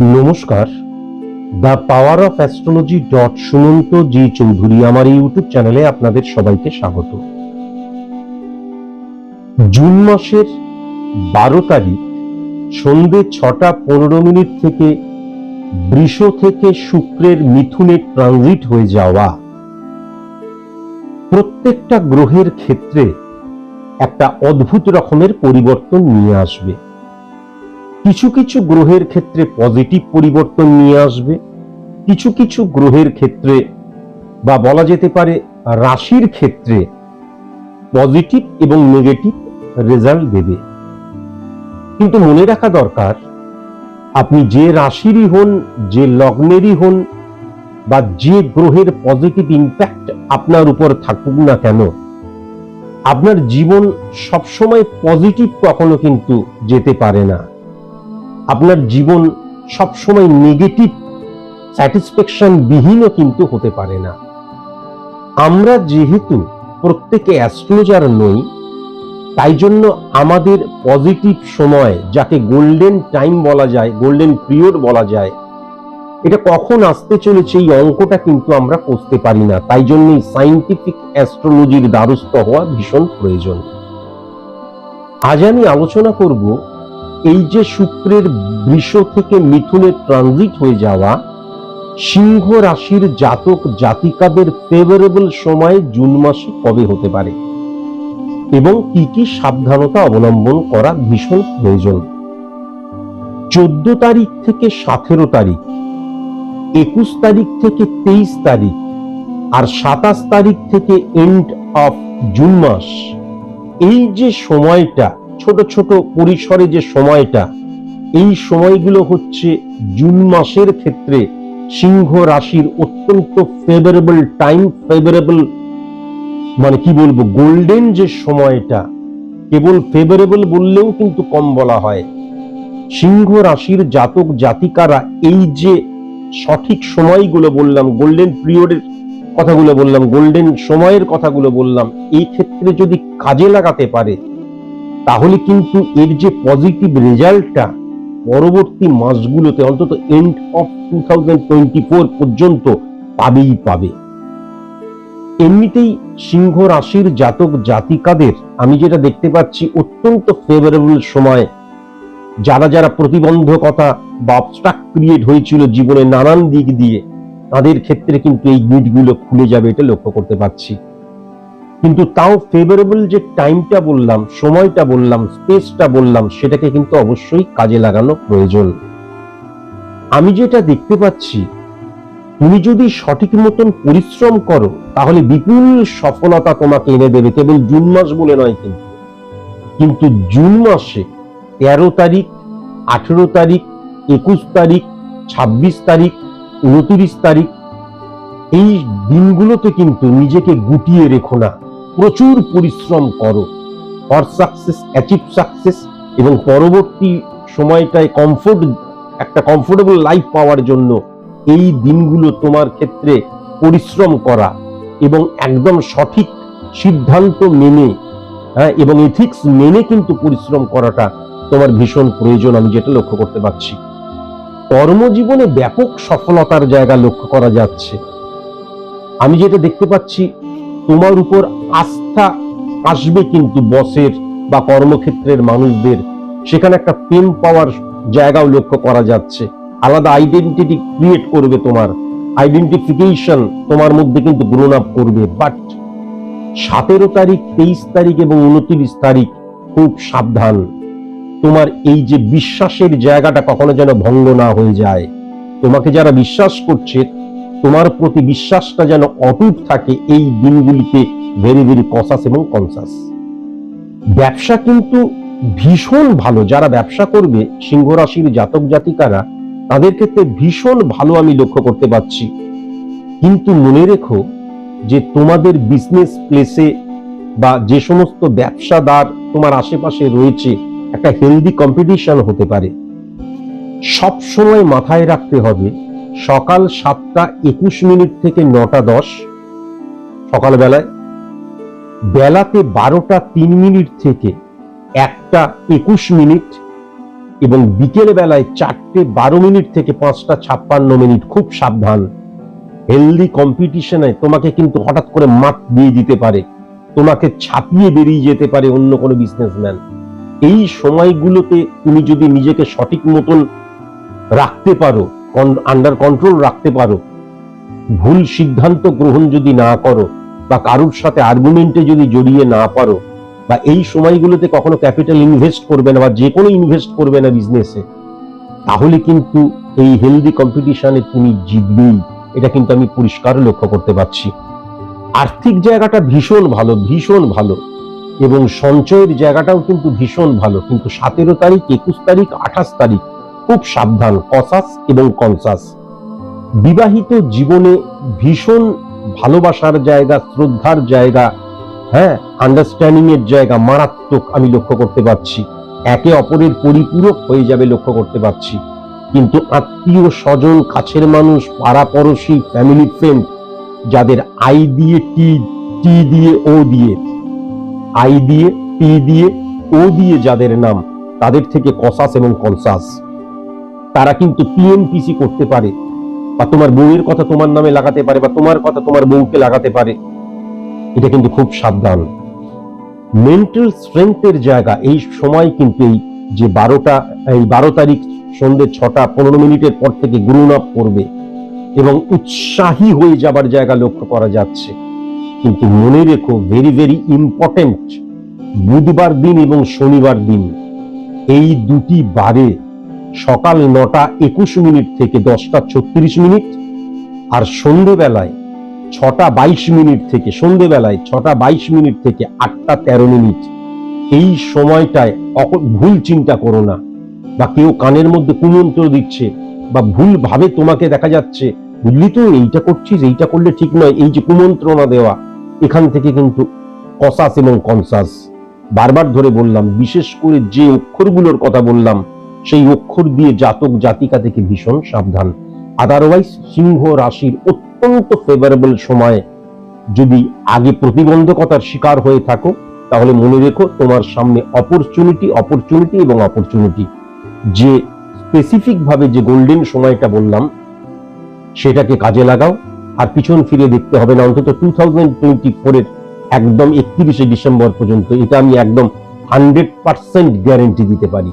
নমস্কার। The power of astrology dot Sumanta ji Chowdhury, আমার YouTube চ্যানেলে আপনাদের সবাইকে স্বাগত। জুন মাসের বারো তারিখ, সন্ধে ছটা পনেরো মিনিট থেকে বৃষ থেকে শুক্রের মিথুনে ট্রানজিট হয়ে যাওয়া প্রত্যেকটা গ্রহের ক্ষেত্রে একটা অদ্ভুত রকমের পরিবর্তন নিয়ে আসবে। কিছু কিছু গ্রহের ক্ষেত্রে পজিটিভ পরিবর্তন নিয়ে আসবে, কিছু কিছু গ্রহের ক্ষেত্রে বা বলা যেতে পারে রাশির ক্ষেত্রে পজিটিভ এবং নেগেটিভ রেজাল্ট দেবে। কিন্তু মনে রাখা দরকার, আপনি যে রাশিরই হন, যে লগ্নেরই হন বা যে গ্রহের পজিটিভ ইম্প্যাক্ট আপনার উপর থাকুক না কেন, আপনার জীবন সবসময় পজিটিভ কখনো কিন্তু যেতে পারে না। আপনার জীবন সবসময় নেগেটিভ স্যাটিসফ্যাকশন বিহীনও কিন্তু হতে পারে না। আমরা যেহেতু প্রত্যেকে অ্যাস্ট্রোলজার নই, তাই জন্য আমাদের পজিটিভ সময়, যাকে গোল্ডেন টাইম বলা যায় গোল্ডেন পিরিয়ড বলা যায়, এটা কখন আসতে চলেছে এই অঙ্কটা কিন্তু আমরা করতে পারি না। তাই জন্যই সাইন্টিফিক অ্যাস্ট্রোলজির দ্বারস্থ হওয়া ভীষণ প্রয়োজন। আজ আমি আলোচনা করব এই যে শুক্রের বৃষ থেকে মিথুনে ট্রানজিট হয়ে যাওয়া, সিংহ রাশির জাতক জাতিকাদের ফেভারেবল সময় জুন মাসে কবে হতে পারে? এবং কি কি সাবধানতা অবলম্বন করা ভীষণ প্রয়োজন? চোদ্দ তারিখ থেকে সতেরো তারিখ, একুশ তারিখ থেকে তেইশ তারিখ, আর সাতাশ তারিখ থেকে এন্ড অফ জুন মাস। এই যে সময়টা ছোট ছোট পরিসরে যে সময়টা, এই সময়গুলো হচ্ছে জুন মাসের ক্ষেত্রে সিংহ রাশির অত্যন্ত ফেভারেবল টাইম ফেভারেবল মানে কি বলব গোল্ডেন যে সময়টা, কেবল ফেভারেবল বললেও কিন্তু কম বলা হয়। সিংহ রাশির জাতক জাতিকারা এই যে সঠিক সময়গুলো বললাম গোল্ডেন পিরিয়ডের কথাগুলো বললাম গোল্ডেন সময়ের কথাগুলো বললাম, এই ক্ষেত্রে যদি কাজে লাগাতে পারে তাহলে কিন্তু এর যে পজিটিভ রেজাল্টটা পরবর্তী মাসগুলোতে অন্তত এন্ড অফ টু পর্যন্ত পাবেই পাবে। এমনিতেই সিংহ রাশির জাতক জাতিকাদের আমি যেটা দেখতে পাচ্ছি, অত্যন্ত ফেভারেবল সময়। যারা যারা প্রতিবন্ধকতা বা অবস্ট্রাক্ট ক্রিয়েট হয়েছিল জীবনে নানান দিক দিয়ে, তাদের ক্ষেত্রে কিন্তু এই গিটগুলো খুলে যাবে এটা লক্ষ্য করতে পারছি। কিন্তু তাও ফেভারেবল যে টাইমটা বললাম, সময়টা বললাম স্পেসটা বললাম, সেটাকে কিন্তু অবশ্যই কাজে লাগানো প্রয়োজন। আমি যেটা দেখতে পাচ্ছি, তুমি যদি সঠিক মতন পরিশ্রম করো, তাহলে বিপুল সফলতা তোমাকে এনে দেবে, কেবল জুন মাস বলে নয় কিন্তু। কিন্তু জুন মাসে তেরো তারিখ, আঠেরো তারিখ, একুশ তারিখ, ছাব্বিশ তারিখ, উনত্রিশ তারিখ, এই দিনগুলোতে কিন্তু নিজেকে গুটিয়ে রেখো না। প্রচুর পরিশ্রম করো। ফর সাকসেস অ্যাচিভ সাকসেস এবং পরবর্তী সময়টায় কমফোর্ট একটা কমফোর্টেবল লাইফ পাওয়ার জন্য এই দিনগুলো তোমার ক্ষেত্রে পরিশ্রম করা এবং একদম সঠিক সিদ্ধান্ত মেনে হ্যাঁ এবং এথিক্স মেনে কিন্তু পরিশ্রম করাটা তোমার ভীষণ প্রয়োজন। আমি যেটা লক্ষ্য করতে পারছি। কর্মজীবনে ব্যাপক সফলতার জায়গা লক্ষ্য করা যাচ্ছে। আমি যেটা দেখতে পাচ্ছি তোমার উপর আস্থা আসবে কিন্তু বসের বা কর্মক্ষেত্রের মানুষদের। সেখানে একটা প্রেম পাওয়ার জায়গাও লক্ষ্য করা যাচ্ছে। আলাদা আইডেন্টিটি ক্রিয়েট করবে তোমার। আইডেন্টিফিকেশন তোমার মধ্যে কিন্তু গ্রোন আপ করবে। বাট সতেরো তারিখ, তেইশ তারিখ এবং উনত্রিশ তারিখ খুব সাবধান। তোমার এই যে বিশ্বাসের জায়গাটা কখনো যেন ভঙ্গ না হয়ে যায়। তোমাকে যারা বিশ্বাস করছে তোমার প্রতি বিশ্বাসটা যেন অটুট থাকে এই দিনগুলিতে ভেরি ভেরি কসাস এবং কনসাস ব্যবসা কিন্তু ভীষণ ভালো, যারা ব্যবসা করবে, সিংহ রাশির জাতক জাতিকারা, তাদের ক্ষেত্রে ভীষণ ভালো আমি লক্ষ্য করতে পারছি। কিন্তু মনে রেখো যে তোমাদের বিজনেস প্লেসে বা যে সমস্ত ব্যবসাদার তোমার আশেপাশে রয়েছে, একটা হেলদি কম্পিটিশন হতে পারে। সব সময় মাথায় রাখতে হবে সকাল সাতটা একুশ মিনিট থেকে নটা দশ, সকালবেলায়। বেলাতে বারোটা তিন মিনিট থেকে একটা একুশ মিনিট এবং বিকেল বেলায় চারটে বারো মিনিট থেকে পাঁচটা ছাপ্পান্ন মিনিট খুব সাবধান। হেলদি কম্পিটিশনে তোমাকে কিন্তু হঠাৎ করে মাত দিয়ে দিতে পারে। তোমাকে ছাপিয়ে বেরিয়ে যেতে পারে অন্য কোনো বিজনেসম্যান এই সময়গুলোতে তুমি যদি নিজেকে সঠিক মতন রাখতে পারো আন্ডার কন্ট্রোল রাখতে পারো। ভুল সিদ্ধান্ত গ্রহণ যদি না করো বা কারোর সাথে আর্গুমেন্টে যদি জড়িয়ে না পারো বা এই সময়গুলোতে কখনো ক্যাপিটাল ইনভেস্ট করবে না বা যে কোনো ইনভেস্ট করবে না বিজনেসে তাহলে কিন্তু এই হেলদি কম্পিটিশনে তুমি জিতবেই। এটা কিন্তু আমি পরিষ্কার লক্ষ্য করতে পারছি। আর্থিক জায়গাটা ভীষণ ভালো ভীষণ ভালো। এবং সঞ্চয়ের জায়গাটাও কিন্তু ভীষণ ভালো। কিন্তু সতেরো তারিখ, একুশ তারিখ, আঠাশ তারিখ খুব সাবধান কসাস এবং কনসাস বিবাহিত জীবনে ভীষণ ভালোবাসার জায়গা, শ্রদ্ধার জায়গা হ্যাঁ আন্ডারস্ট্যান্ডিং এর জায়গা মারাত্মক আমি লক্ষ্য করতে পারছি। একে অপরের পরিপূরক হয়ে যাবে লক্ষ্য করতে পারছি। কিন্তু আত্মীয় স্বজন, কাছের মানুষ পাড়া পড়শি ফ্যামিলি ফ্রেন্ড যাদের আই দিয়ে টি টি দিয়ে ও দিয়ে আই দিয়ে টি দিয়ে ও দিয়ে যাদের নাম, তাদের থেকে কসাস এবং কনসাস তারা কিন্তু পিএনপিসি করতে পারে। বা তোমার বউয়ের কথা তোমার নামে লাগাতে পারে বা তোমার কথা তোমার বউকে লাগাতে পারে। এটা কিন্তু খুব সাবধান। মেন্টাল স্ট্রেংথের জায়গা, এই সময় কিন্তু এই যে বারোটা, এই বারো তারিখ সন্ধ্যে ছটা, পনেরো মিনিটের পর থেকে গ্রুন করবে এবং উৎসাহী হয়ে যাবার জায়গা লক্ষ্য করা যাচ্ছে। কিন্তু মনে রেখো ভেরি ভেরি ইম্পর্টেন্ট বুধবার দিন এবং শনিবার দিন, এই দুটি বারে সকাল নটা একুশ মিনিট থেকে দশটা ছত্রিশ মিনিট আর সন্ধেবেলায় ছটা বাইশ মিনিট থেকে সন্ধেবেলায় ছটা বাইশ মিনিট থেকে আটটা তেরো মিনিট। এই সময়টায় ভুল চিন্তা করো না বা কেউ কানের মধ্যে কুমন্ত্র দিচ্ছে বা ভুল ভাবে তোমাকে দেখা যাচ্ছে, বুঝলি তো, এইটা করছিস, এইটা করলে ঠিক নয়, এই যে কুমন্ত্রণা দেওয়া, এখান থেকে কিন্তু কসাস এবং কনসাস। বারবার ধরে বললাম, বিশেষ করে যে অক্ষরগুলোর কথা বললাম সেই অক্ষর দিয়ে জাতক জাতিকা থেকে ভীষণ সাবধান। আদারওয়াইজ সিংহ রাশির অত্যন্ত ফেভারেবল সময়ে যদি আগে প্রতিবন্ধকতার শিকার হয়ে থাকো, তাহলে মনে রেখো তোমার সামনে অপরচুনিটি অপরচুনিটি এবং অপরচুনিটি যে স্পেসিফিক ভাবে যে গোল্ডেন সময়টা বললাম, সেটাকে কাজে লাগাও। আর পিছন ফিরে দেখতে হবে না, অন্তত টু থাউজেন্ড টোয়েন্টি ফোরের একদম একত্রিশে ডিসেম্বর পর্যন্ত। এটা আমি একদম হান্ড্রেড পার্সেন্ট গ্যারেন্টি দিতে পারি।